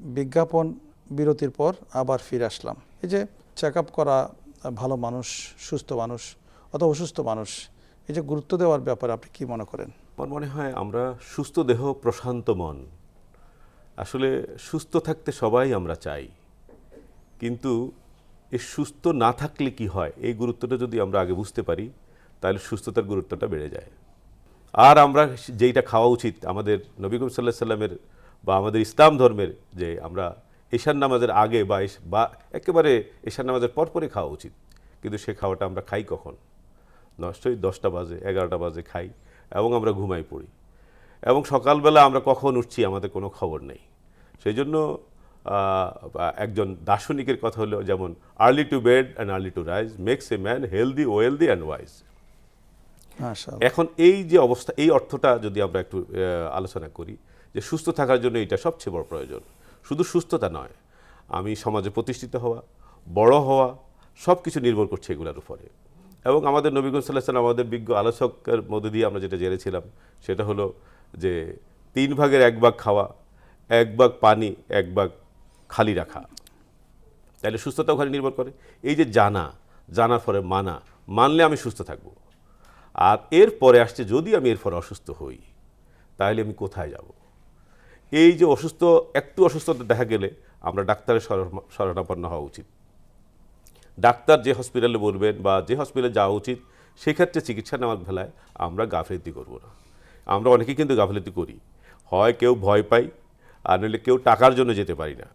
বিজ্ঞাপন বিরতির পর আবার ফিরে আসলাম। এই যে চেক করা, ভালো মানুষ, সুস্থ মানুষ, অথবা অসুস্থ মানুষ, এই যে গুরুত্ব দেওয়ার ব্যাপারে আপনি কি মনে করেন? আমার মনে হয় আমরা সুস্থ দেহ, প্রশান্ত মন। আসলে সুস্থ থাকতে সবাই আমরা চাই। কিন্তু এ সুস্থ না থাকলে কি হয়? এই গুরুত্বটা যদি আমরা আগে বুঝতে পারি, তাহলে সুস্থতার গুরুত্বটা বেড়ে যায়। আর আমরা যেইটা খাওয়া উচিত, আমাদের নবী সাল্লাহ সাল্লামের বা আমাদের ইসলাম ধর্মের যে আমরা ঈশান নামাজের আগে বা বা একেবারে ঈশান নামাজের পরপরই খাওয়া উচিত। কিন্তু সে খাওয়াটা আমরা খাই কখন? নষ্টই দশটা বাজে এগারোটা বাজে খাই এবং আমরা ঘুমাই পড়ি। এবং সকালবেলা আমরা কখন উঠছি আমাদের কোনো খবর নেই। সেই জন্য একজন দার্শনিকের কথা হলো যেমন early to bed and early to rise makes a man healthy wealthy and wise. এখন এই যে অবস্থা এই অর্থটা যদি আমরা একটু আলোচনা করি যে সুস্থ থাকার জন্য এটা সবচেয়ে বড় প্রয়োজন। শুধু সুস্থতা নয়, আমি সমাজে প্রতিষ্ঠিত হওয়া, বড় হওয়া সব কিছু নির্ভর করছে এগুলোর উপরে। এবং আমাদের নবীগঞ্জ সাল্লাহ আমাদের বিজ্ঞ আলোচকের মধ্যে দিয়ে আমরা যেটা জেনেছিলাম, সেটা হলো যে তিন ভাগের এক ভাগ খাওয়া, এক ভাগ পানি, এক ভাগ খালি রাখা। তাহলে সুস্থতা ওখানে নির্ভর করে। এই যে জানা, জানার পরে মানা, মানলে আমি সুস্থ থাকব। আর এর পরে আসছে, যদি আমি এর পরে অসুস্থ হই, তাহলে আমি কোথায় যাব? এই যে অসুস্থ, একটু অসুস্থতা দেখা গেলে আমরা ডাক্তারের শরণ- শরণাপন্ন হওয়া উচিত। ডাক্তার যে হসপিটালে বলবেন বা যে হসপিটালে যাওয়া উচিত, সেক্ষেত্রে চিকিৎসা নেওয়ার বেলায় আমরা গাফিলতি করব না। আমরা অনেকেই কিন্তু গাফিলতি করি। হয় কেউ ভয় পাই, আর নইলে কেউ টাকার জন্য যেতে পারি না।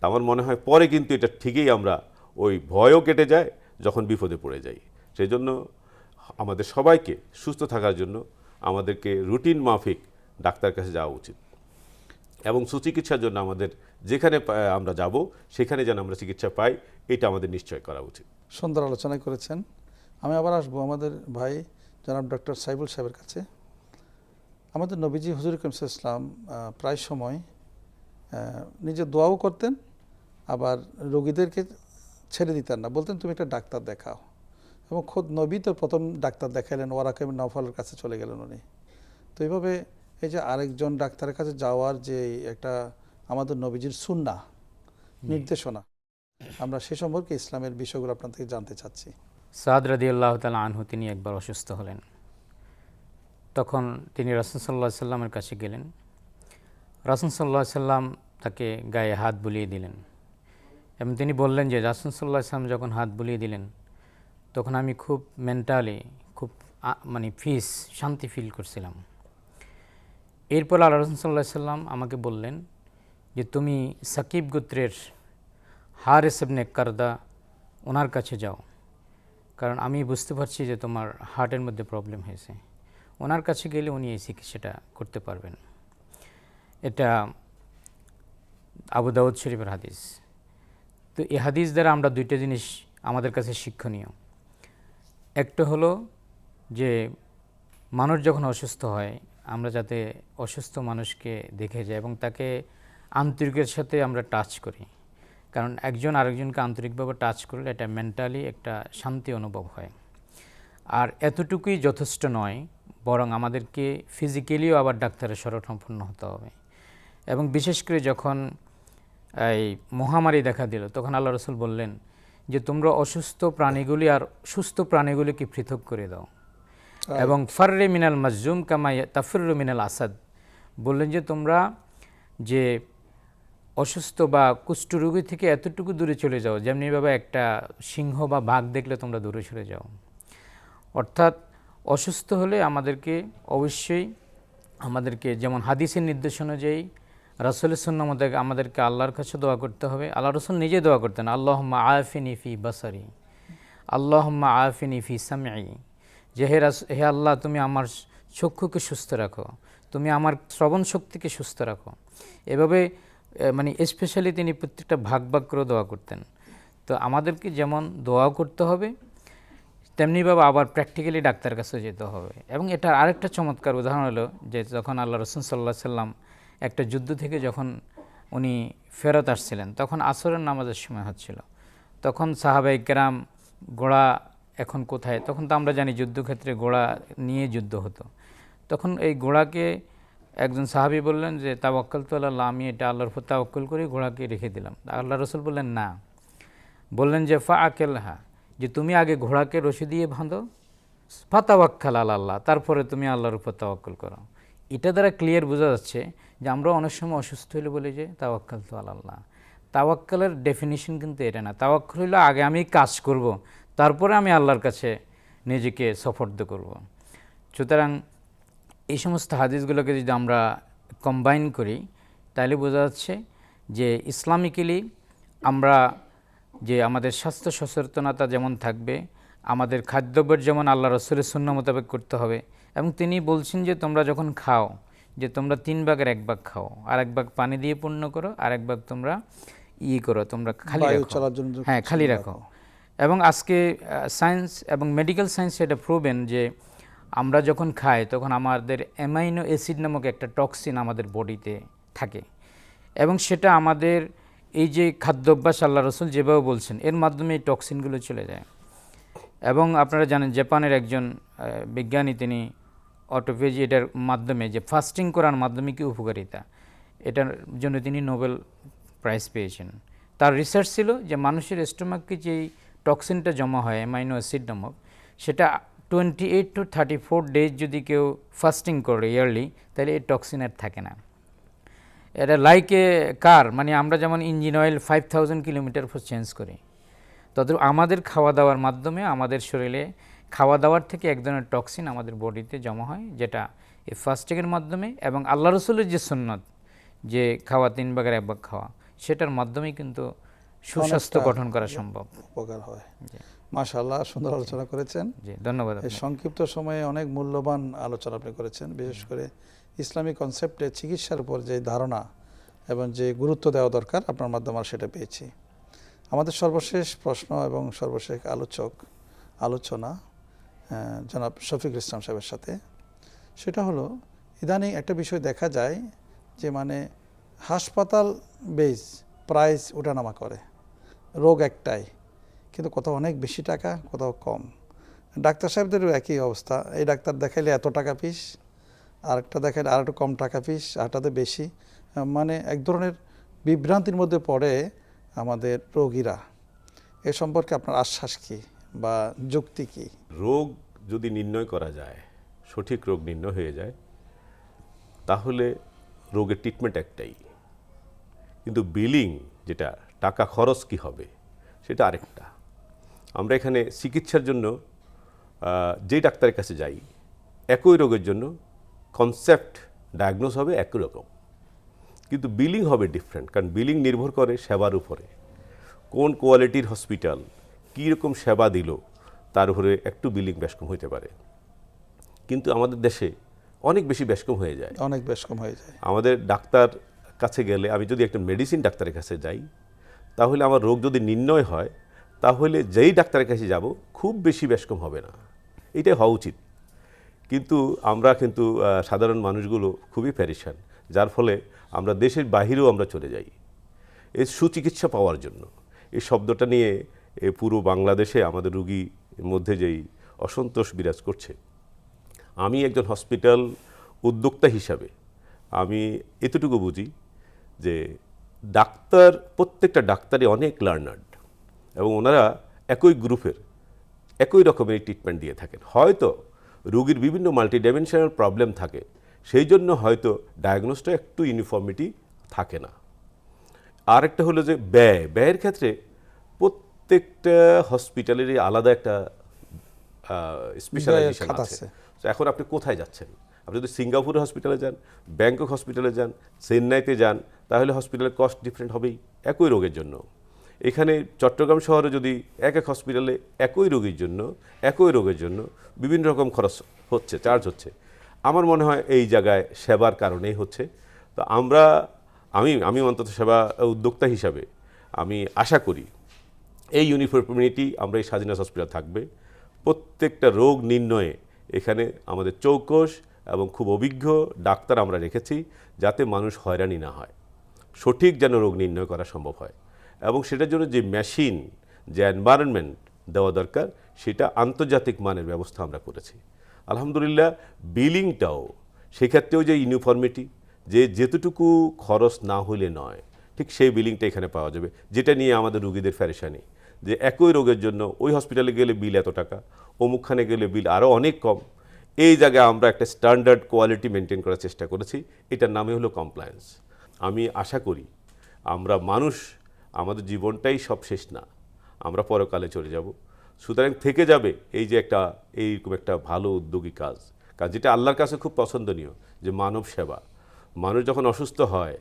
আমার মনে হয় পরে কিন্তু এটা ঠিকই আমরা ওই ভয়ও কেটে যায়, যখন বিপদে পড়ে যাই। সেই জন্য আমাদের সবাইকে সুস্থ থাকার জন্য আমাদেরকে রুটিন মাফিক ডাক্তার কাছে যাওয়া উচিত। এবং সুচিকিৎসার জন্য আমাদের যেখানে আমরা যাব, সেখানে যেন আমরা চিকিৎসা পাই, এটা আমাদের নিশ্চয় করা উচিত। সুন্দর আলোচনা করেছেন। আমি আবার আসব আমাদের ভাই জনাব ডক্টর সাইবুল সাহেবের কাছে। আমাদের নবীজি হুজুর করিম ইসলাম প্রায় সময় নিজে দোয়াও করতেন, আবার রোগীদেরকে ছেড়ে দিতেন না। বলতেন, তুমি একটা ডাক্তার দেখাও। এবং খোদ নবী তো প্রথম ডাক্তার দেখাইলেন ওয়ারাকাম নফলের কাছে চলে গেলেন উনি। তো এইভাবে এই যে আরেকজন ডাক্তারের কাছে যাওয়ার যে একটা আমাদের নবীজির সুন্না নির্দেশনা আমরা সে সম্পর্কে ইসলামের বিষয়গুলো আপনার থেকে জানতে চাচ্ছি। সাদ রাদি আল্লাহ তালা আনহু তিনি একবার অসুস্থ হলেন। তখন তিনি রাসুল সাল্লাহ সাল্লামের কাছে গেলেন। রাসুল সাল্লাহ সাল্লাম তাকে গায়ে হাত বুলিয়ে দিলেন এবং তিনি বললেন যে রাসুল সাল্লাহ সাল্লাম যখন হাত বুলিয়ে দিলেন তখন আমি খুব মেন্টালি খুব মানে ফিস শান্তি ফিল করছিলাম। এরপর আল্লাহ রসুল সাল্লাহ সাল্লাম আমাকে বললেন যে, তুমি সাকিব গোত্রের হারেস ইবনে কারদা ওনার কাছে যাও। কারণ আমি বুঝতে পারছি যে তোমার হার্টের মধ্যে প্রবলেম হয়েছে। ওনার কাছে গেলে উনি এই চিকিৎসাটা করতে পারবেন। এটা আবু দাউদ শরীফের হাদিস। তো এই হাদিস দ্বারা আমরা দুইটা জিনিস আমাদের কাছে শিক্ষণীয়। একটা হলো যে, মানুষ যখন অসুস্থ হয় আমরা যাতে অসুস্থ মানুষকে দেখে যাই এবং তাকে আন্তরিকের সাথে আমরা টাচ করি। কারণ একজন আরেকজনকে আন্তরিকভাবে টাচ করলে এটা মেন্টালি একটা শান্তি অনুভব হয়। আর এতটুকুই যথেষ্ট নয়, বরং আমাদেরকে ফিজিক্যালিও আবার ডাক্তারের শরণাপন্ন হতে হবে। এবং বিশেষ করে যখন এই মহামারী দেখা দিল, তখন আল্লাহ রসুল বললেন যে, তোমরা অসুস্থ প্রাণীগুলি আর সুস্থ প্রাণীগুলিকে পৃথক করে দাও। এবং ফার্রে মিনাল মাজুম কামাই তাফিরু মিনাল আসাদ। বললেন যে, তোমরা যে অসুস্থ বা কুষ্ঠরোগী থেকে এতটুকু দূরে চলে যাও যেমনিভাবে একটা সিংহ বা বাঘ দেখলে তোমরা দূরে সরে যাও। অর্থাৎ অসুস্থ হলে আমাদেরকে অবশ্যই আমাদেরকে যেমন হাদিসের নির্দেশ অনুযায়ী রাসুলের সন্না আমাদের আমাদেরকে আল্লাহর কাছে দোয়া করতে হবে। আল্লাহ রসুল নিজে দোয়া করতেন, আল্লাহম্মা আফিনি ফি বাসারি, আল্লাহম্মা আফিনি ফি সামি যে হে রাস, হে আল্লাহ, তুমি আমার চক্ষুকে সুস্থ রাখো। তুমি আমার শ্রবণ শক্তিকে সুস্থ রাখো। এভাবে মানে স্পেশালি তিনি প্রত্যেকটা ভাগ ভাগ করে দোয়া করতেন। তো আমাদেরকে যেমন দোয়াও করতে হবে তেমনিভাবে আবার প্র্যাকটিক্যালি ডাক্তার কাছে যেতে হবে। এবং এটার আরেকটা চমৎকার উদাহরণ হলো যে যখন আল্লাহ রসুল সাল্লাহ সাল্লাম একটা যুদ্ধ থেকে যখন উনি ফেরত আসছিলেন, তখন আসরের নামাজের সময় হচ্ছিল। তখন সাহাবাই গ্রাম গোড়া এখন কোথায়? তখন তো আমরা জানি যুদ্ধক্ষেত্রে গোড়া নিয়ে যুদ্ধ হতো। তখন এই গোড়াকে একজন সাহাবী বললেন যে, তাওয়াক্কাল তো আল্লাহ আমি এটা আল্লাহর উপর তাওয়াক্কুল করে ঘোড়াকে রেখে দিলাম। আল্লাহ রসুল বললেন, না। বললেন যে ফা আকেলহা যে তুমি আগে ঘোড়াকে রশি দিয়ে বাঁধো, ফাতাওয়াক্কাল আল্লাহ আল্লাহ তারপরে তুমি আল্লাহর উপর তাওয়াক্কুল করো। এটা দ্বারা ক্লিয়ার বোঝা যাচ্ছে যে, আমরা অনেক সময় অসুস্থ হলে বলি যে, তাওয়াক্কাল তো আল্লাহ তাওয়াক্কালের ডেফিনিশন কিন্তু এটা না। তাওয়াক্কাল হলো আগে আমি কাজ করব। তারপরে আমি আল্লাহর কাছে নিজেকে সফর্দ করব। সুতরাং এই সমস্ত হাদিসগুলোকে যদি আমরা কম্বাইন করি তাহলে বোঝা যাচ্ছে যে ইসলামিক্যালি আমরা যে আমাদের স্বাস্থ্য সচেতনতা যেমন থাকবে আমাদের খাদ্যব্যের যেমন আল্লাহ রসুলের শূন্য মোতাবেক করতে হবে এবং তিনি বলছেন যে তোমরা যখন খাও যে তোমরা তিন ভাগের এক ভাগ খাও। আর এক ভাগ পানি দিয়ে পূর্ণ করো আর এক ভাগ তোমরা ই করো তোমরা খালি রাখো। হ্যাঁ খালি রাখো। এবং আজকে সায়েন্স এবং মেডিকেল সায়েন্স এটা প্রুভেন যে আমরা যখন খাই তখন আমাদের অ্যামাইনো অ্যাসিড নামক একটা টক্সিন আমাদের বডিতে থাকে। এবং সেটা আমাদের এই যে খাদ্যাভ্যাস আল্লাহ রসুল যেভাবে বলছেন, এর মাধ্যমে এই টক্সিনগুলো চলে যায়। এবং আপনারা জানেন জাপানের একজন বিজ্ঞানী তিনি অটোফেজি এটার মাধ্যমে যে ফাস্টিং করার মাধ্যমে কি উপকারিতা, এটার জন্য তিনি নোবেল প্রাইজ পেয়েছেন। তার রিসার্চ ছিল যে মানুষের স্টোমাকে যেই টক্সিনটা জমা হয় অ্যামাইনো অ্যাসিড নামক, সেটা twenty eight to thirty four days যদি কেউ ফাস্টিং করে ইয়ারলি তাহলে এই টক্সিন আর থাকে না। এটা লাইক এ কার? মানে আমরা যেমন engine oil five thousand kilometre পর চেঞ্জ করি। তত আমাদের খাওয়া দাওয়ার মাধ্যমে আমাদের শরীরে খাওয়া দাওয়ার থেকে এক ধরনের টক্সিন আমাদের বডিতে জমা হয়, যেটা এই ফাস্টিংয়ের মাধ্যমে এবং আল্লাহ রসুলের যে সুন্নত, যে খাওয়া তিন ভাগের এক ভাগ খাওয়া, সেটার মাধ্যমেই কিন্তু সুস্বাস্থ্য গঠন করা সম্ভব। উপকার হয়। মাশাআল্লাহ সুন্দর আলোচনা করেছেন। ধন্যবাদ এই সংক্ষিপ্ত সময়ে অনেক মূল্যবান আলোচনা আপনি করেছেন বিশেষ করে ইসলামী কনসেপ্টে চিকিৎসার উপর যে ধারণা এবং যে গুরুত্ব দেওয়া দরকার আপনার মাধ্যমে সেটা পেয়েছি। আমাদের সর্বশেষ প্রশ্ন এবং সর্বশেষ আলোচক আলোচনা জনাব শফিক ইসলাম সাহেবের সাথে। সেটা হলো ইদানিং একটা বিষয় দেখা যায় যে মানে হাসপাতাল বেজ প্রাইস ওঠানামা করে। রোগ একটাই, কিন্তু কোথাও অনেক বেশি টাকা, কোথাও কম। ডাক্তার সাহেবদেরও একই অবস্থা। এই ডাক্তার দেখাইলে এত টাকা পিস আরেকটা দেখাইলে আর একটু কম টাকা পিস আরটাতে বেশি। মানে এক ধরনের বিভ্রান্তির মধ্যে পড়ে আমাদের রোগীরা। এ সম্পর্কে আপনার আশ্বাস কি বা যুক্তি কি? রোগ যদি নির্ণয় করা যায়, সঠিক রোগ নির্ণয় হয়ে যায়, তাহলে রোগের ট্রিটমেন্ট একটাই। কিন্তু বিলিং যেটা টাকা খরচ কি হবে? সেটা আরেকটা। আমরা এখানে চিকিৎসার জন্য যেই ডাক্তারের কাছে যাই একই রোগের জন্য কনসেপ্ট ডায়াগনোস হবে একই রকম। কিন্তু বিলিং হবে ডিফারেন্ট কারণ বিলিং নির্ভর করে সেবার উপরে। কোন কোয়ালিটির হসপিটাল কী রকম সেবা দিল তার উপরে একটু বিলিং বেশকম হইতে পারে। কিন্তু আমাদের দেশে অনেক বেশি বেশকম হয়ে যায়। অনেক বেশ কম হয়ে যায়। আমাদের ডাক্তার কাছে গেলে আমি যদি একটা মেডিসিন ডাক্তারের কাছে যাই তাহলে আমার রোগ যদি নির্ণয় হয়, তাহলে যেই ডাক্তারের কাছে যাব, খুব বেশি বেশকম হবে না। এটাই হওয়া উচিত। কিন্তু আমরা কিন্তু সাধারণ মানুষগুলো খুবই প্যারিশান যার ফলে আমরা দেশের বাহিরেও আমরা চলে যাই। এই সুচিকিৎসা পাওয়ার জন্য। এই শব্দটা নিয়ে এ পুরো বাংলাদেশে আমাদের রুগীর মধ্যে যেই অসন্তোষ বিরাজ করছে। আমি একজন হসপিটাল উদ্যোক্তা হিসাবে আমি এতটুকু বুঝি যে ডাক্তার প্রত্যেকটা ডাক্তারই অনেক লার্নার্ড এবং ওনারা একই গ্রুপের একই রকমের ট্রিটমেন্ট দিয়ে থাকেন। হয়তো রুগীর বিভিন্ন মাল্টিডাইমেনশনাল প্রবলেম থাকে সেই জন্য হয়তো ডায়াগনোসটা একটু ইউনিফর্মিটি থাকে না। আরেকটা হলো যে ব্যয় ব্যয়ের ক্ষেত্রে প্রত্যেকটা হসপিটালেরই আলাদা একটা স্পেশালাইজেশন আছে। তো এখন আপনি কোথায় যাচ্ছেন? আপনি যদি সিঙ্গাপুর হসপিটালে যান ব্যাংকক হসপিটালে যান চেন্নাইতে যান তাহলে হসপিটালের কস্ট ডিফারেন্ট হবেই, একই রোগের জন্য। এখানে চট্টগ্রাম শহরে যদি এক এক হসপিটালে একই রোগীর জন্য, একই রোগের জন্য বিভিন্ন রকম খরচ হচ্ছে চার্জ হচ্ছে। আমার মনে হয় এই জায়গায় সেবার কারণেই হচ্ছে। তো আমরা, আমি আমি অন্তত সেবা উদ্যোক্তা হিসাবে আমি আশা করি এই ইউনিফর্মিটি আমরা এই স্বাধীনতা হসপিটাল থাকবে। প্রত্যেকটা রোগ নির্ণয়ে এখানে আমাদের চৌকস এবং খুব অভিজ্ঞ ডাক্তার আমরা রেখেছি, যাতে মানুষ হয়রানি না হয়। সঠিক যেন রোগ নির্ণয় করা সম্ভব হয়। এবং সেটার জন্য যে মেশিন যে এনভায়রনমেন্ট দেওয়া দরকার, সেটা আন্তর্জাতিক মানের ব্যবস্থা আমরা করেছি। আলহামদুলিল্লাহ বিলিংটাও সেক্ষেত্রেও যে ইউনিফর্মিটি যে যেতটুকু খরচ না হইলে নয়, ঠিক সেই বিলিংটা এখানে পাওয়া যাবে। যেটা নিয়ে আমাদের রুগীদের ফ্যারেশানি যে একই রোগের জন্য ওই হসপিটালে গেলে বিল এত টাকা, অমুকখানে গেলে বিল আরও অনেক কম। এই জায়গায় আমরা একটা স্ট্যান্ডার্ড কোয়ালিটি মেনটেন করার চেষ্টা করেছি। এটার নামই হলো কমপ্লায়েন্স আমি আশা করি আমরা মানুষ, আমাদের জীবনটাই সব শেষ না। আমরা পরকালে চলে যাব। সুতরাং থেকে যাবে এই যে একটা এইরকম একটা ভালো উদ্যোগী কাজ। কাজ যেটা আল্লাহর কাছে খুব পছন্দনীয়, যে মানব সেবা। মানুষ যখন অসুস্থ হয়,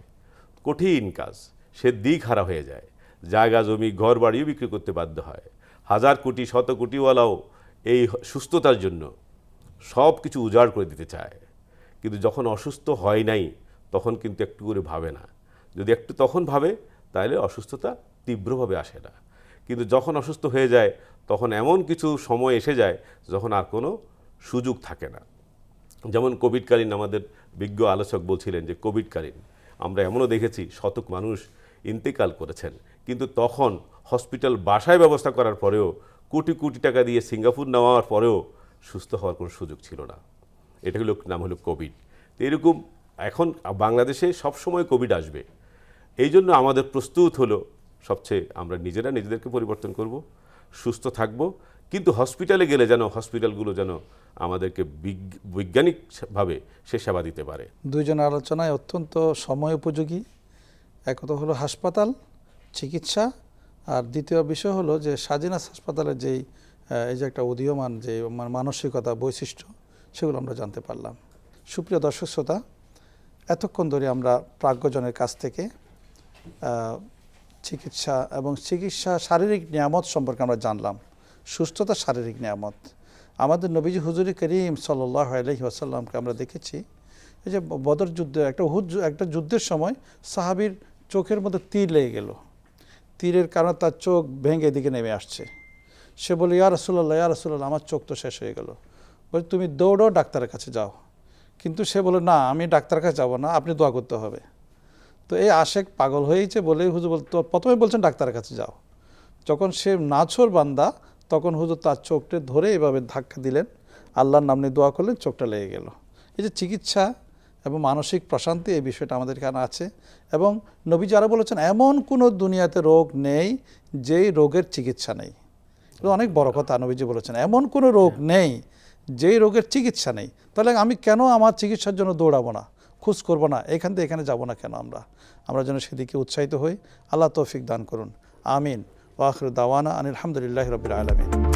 কঠিন কাজ, সে দিক হারা হয়ে যায়। জায়গা, জমি ঘর বাড়িও বিক্রি করতে বাধ্য হয়। হাজার কোটি, শত কোটিওয়ালাও এই সুস্থতার জন্য সব কিছু উজাড় করে দিতে চায়। কিন্তু যখন অসুস্থ হয় নাই তখন কিন্তু একটু করে ভাবে না। যদি একটু তখন ভাবে তাহলে অসুস্থতা তীব্রভাবে আসে না। কিন্তু যখন অসুস্থ হয়ে যায়, তখন এমন কিছু সময় এসে যায়, যখন আর কোনো সুযোগ থাকে না। যেমন কোভিডকালীন আমাদের বিজ্ঞ আলোচক বলছিলেন যে কোভিডকালীন আমরা এমনও দেখেছি, শতক মানুষ ইন্তেকাল করেছেন। কিন্তু তখন হসপিটাল বাসায় ব্যবস্থা করার পরেও, কোটি কোটি টাকা দিয়ে সিঙ্গাপুর নেওয়ার পরেও সুস্থ হওয়ার কোনো সুযোগ ছিল না। এটা হলো, নাম হলো কোভিড। তো এরকম এখন বাংলাদেশে সবসময় কোভিড আসবে। এই জন্য আমাদের প্রস্তুত হলো সবচেয়ে আমরা নিজেরা নিজেদেরকে পরিবর্তন করব, সুস্থ থাকব। কিন্তু হসপিটালে গেলে যেন হসপিটালগুলো যেন আমাদেরকে বৈজ্ঞানিকভাবে সে সেবা দিতে পারে। দুইজন আলোচনায় অত্যন্ত সময় উপযোগী। এক কথা হলো হাসপাতাল, চিকিৎসা, আর দ্বিতীয় বিষয় হলো যে স্বাধীনাথ হাসপাতালের যেই এই যে একটা উদীয়মান যে মানসিকতা, বৈশিষ্ট্য, সেগুলো আমরা জানতে পারলাম। সুপ্রিয় দর্শক, শ্রোতা এতক্ষণ ধরে আমরা প্রাজ্ঞজনের কাছ থেকে চিকিৎসা এবং চিকিৎসা শারীরিক নিয়ামত সম্পর্কে আমরা জানলাম। সুস্থতা শারীরিক নিয়ামত। আমাদের নবীজি হুজুরি করিম সাল্লাহ আলহি আসাল্লামকে আমরা দেখেছি, এই যে বদর যুদ্ধ, একটা হুদ একটা যুদ্ধের সময় সাহাবির চোখের মধ্যে তীর লেগে গেল। তীরের কারণে তার চোখ ভেঙে এদিকে নেমে আসছে। সে বলে ইয়া রসুল্লাহ ইয়া রসুল্লাহ আমার চোখ তো শেষ হয়ে গেল। বলে তুমি দৌড়ো, ডাক্তারের কাছে যাও। কিন্তু সে বলে না আমি ডাক্তারের কাছে যাব না আপনি দোয়া করতে হবে। তো এই আশেক পাগল হয়েছে বলে হুজুর বল তো প্রথমে বলছেন ডাক্তারের কাছে যাও। যখন সে নাছর বান্দা তখন হুজুর তার চোখটা ধরে এভাবে ধাক্কা দিলেন আল্লাহর নাম নিয়ে দোয়া করলেন চোখটা লেগে গেল। এই যে চিকিৎসা এবং মানসিক প্রশান্তি এই বিষয়টা আমাদের এখানে আছে এবং নবী যারা বলেছেন এমন কোনো দুনিয়াতে রোগ নেই যেই রোগের চিকিৎসা নেই। এটা অনেক বড় কথা নবীজি বলেছেন এমন কোনো রোগ নেই যেই রোগের চিকিৎসা নেই, তাহলে আমি কেন আমার চিকিৎসার জন্য দৌড়াবো না? খোঁজ করব না। এখান থেকে এখানে যাব না কেন আমরা? আমরা যেন সেদিকে উৎসাহিত হই। আল্লাহ তৌফিক দান করুন। আমিন। ওয়াখর দাওয়ানা আনিল আলহামদুলিল্লাহ রবিল আলমিন।